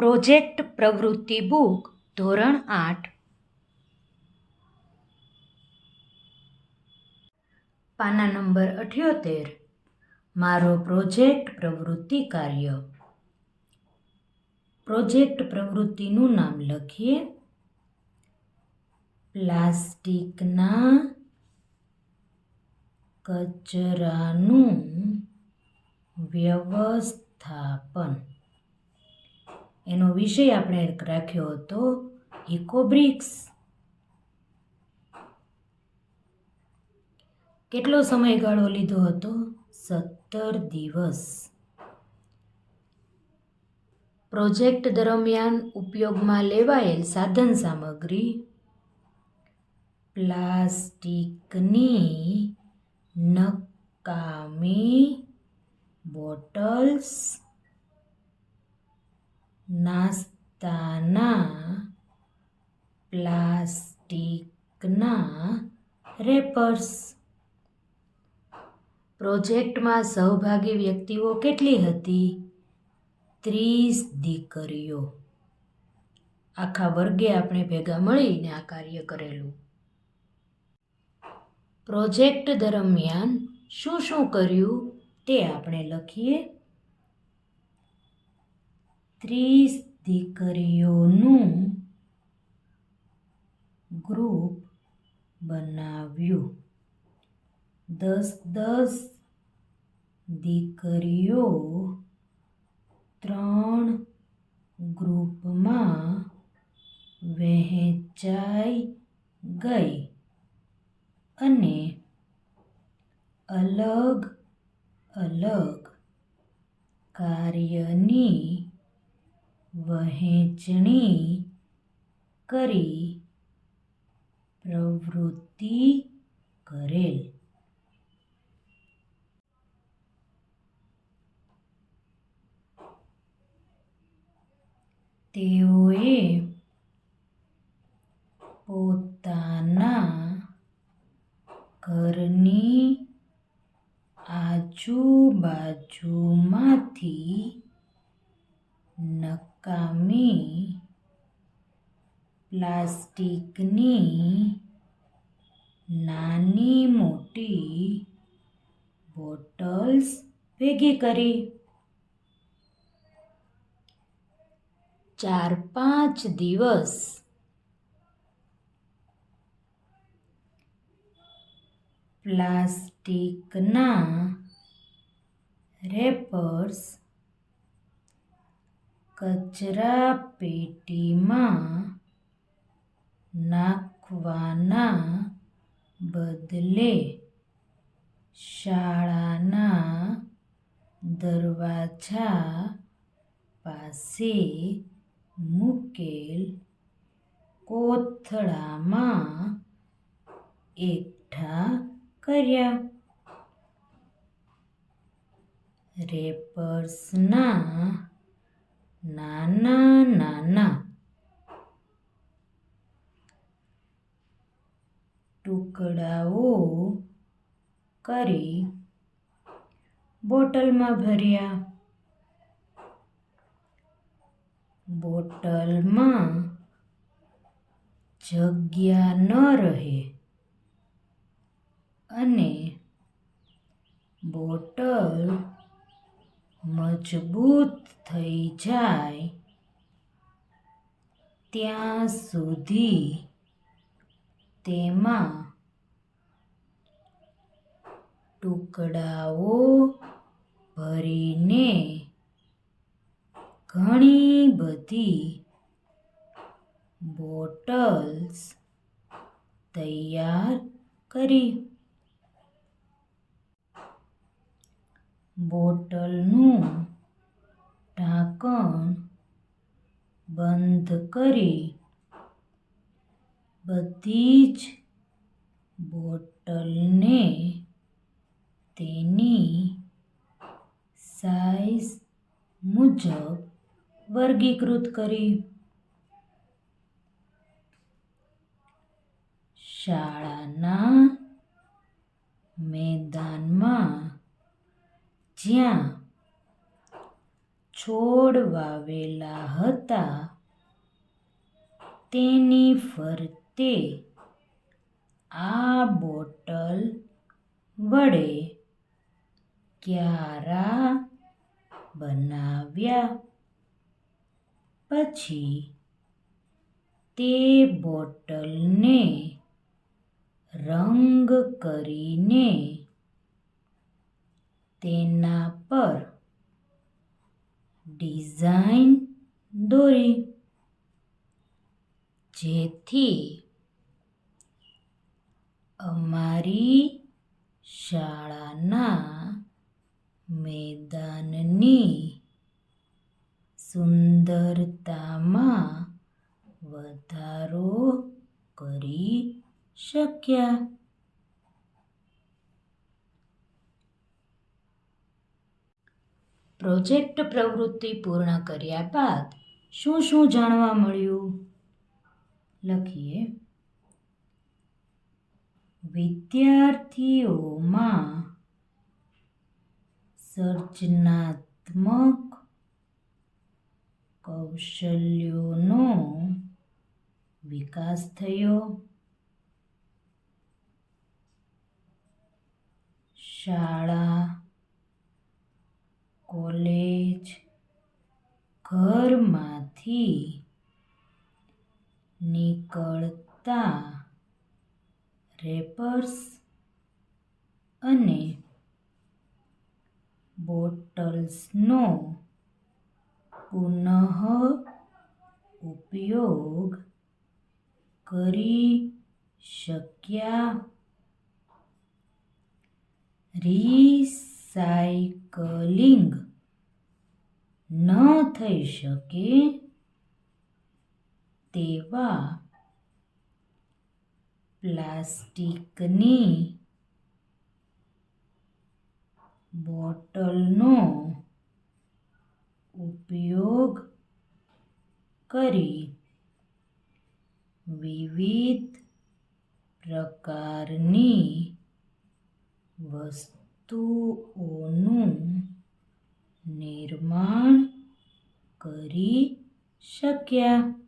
Project પ્રવૃત્તિ book, ધોરણ આઠ. પાના નંબર અઠ્યોતેર. મારો પ્રોજેક્ટ પ્રવૃત્તિ કાર્ય. પ્રોજેક્ટ પ્રવૃત્તિનું નામ લખીએ. પ્લાસ્ટિકના કચરાનું વ્યવસ્થાપન. એનો વિષય આપણે રાખ્યો હતો ઇકોબ્રિક્સ કેટલો સમયગાળો લીધો હતો? સત્તર દિવસ. પ્રોજેક્ટ દરમિયાન ઉપયોગમાં લેવાયેલ સાધન સામગ્રી, પ્લાસ્ટિકની નકામી બોટલ્સ નાસ્તાના પ્લાસ્ટિકના રેપર્સ. પ્રોજેક્ટમાં સહભાગી વ્યક્તિઓ કેટલી હતી? ત્રીસ દીકરીઓ. આખા વર્ગે આપણે ભેગા મળીને આ કાર્ય કરેલું. પ્રોજેક્ટ દરમિયાન શું શું કર્યું તે આપણે લખીએ. ત્રીસ દીકરીઓનું ગ્રુપ બનાવ્યું. દસ દસ દીકરીઓ ત્રણ ગ્રુપમાં વહેંચાઈ ગઈ અને અલગ અલગ કાર્યની વહેંચણી કરી પ્રવૃત્તિ કરેલ. તેઓએ પોતાના ઘરની આજુબાજુમાંથી નકામી પ્લાસ્ટિકની નાની મોટી બોટલ્સ ભેગી કરી. ચાર પાંચ દિવસ પ્લાસ્ટિકના રેપર્સ કચરા પેટીમાં નાખવાના બદલે શાળાના દરવાજા પાસે મૂકેલ કોથળામાં એકઠા કર્યા. રેપર્સના નાના નાના. ટુકડાઓ કરી બોટલમાં ભર્યા. બોટલમાં જગ્યા ન રહે અને બોટલ મજબૂત થઈ જાય ત્યાં સુધી તેમાં ટુકડાઓ ભરીને ઘણી બધી બોટલ્સ તૈયાર કરી. બોટલનું ઢાંકણ બંધ કરી. બધી જ બોટલને તેની સાઈઝ મુજબ વર્ગીકૃત કરી. શાળાના મેદાનમાં જ્યાં છોડ વાવેલા હતા, તેની ફરતે આ બોટલ વડે ક્યારા બનાવ્યા. પછી તે બોટલને રંગ કરીને તેના પર ડિઝાઇન દોરી જેથી અમારી શાળાના મેદાનની સુંદરતામાં વધારો કરી શક્યા. પ્રોજેક્ટ પ્રવૃત્તિ પૂર્ણ કર્યા બાદ શું શું જાણવા મળ્યું? લખીએ. વિદ્યાર્થીઓમાં સર્જનાત્મક કૌશલ્યોનો વિકાસ થયો. શાળા કોલેજ ઘરમાંથી નીકળતા રેપર્સ અને બોટલ્સનો પુનઃ ઉપયોગ કરી શક્યા. રિસાયકલિંગ ન થઈ શકે તેવા પ્લાસ્ટિકની બોટલનો ઉપયોગ કરી વિવિધ પ્રકારની વસ્તુઓનું નિર્માણ કરી શક્યા.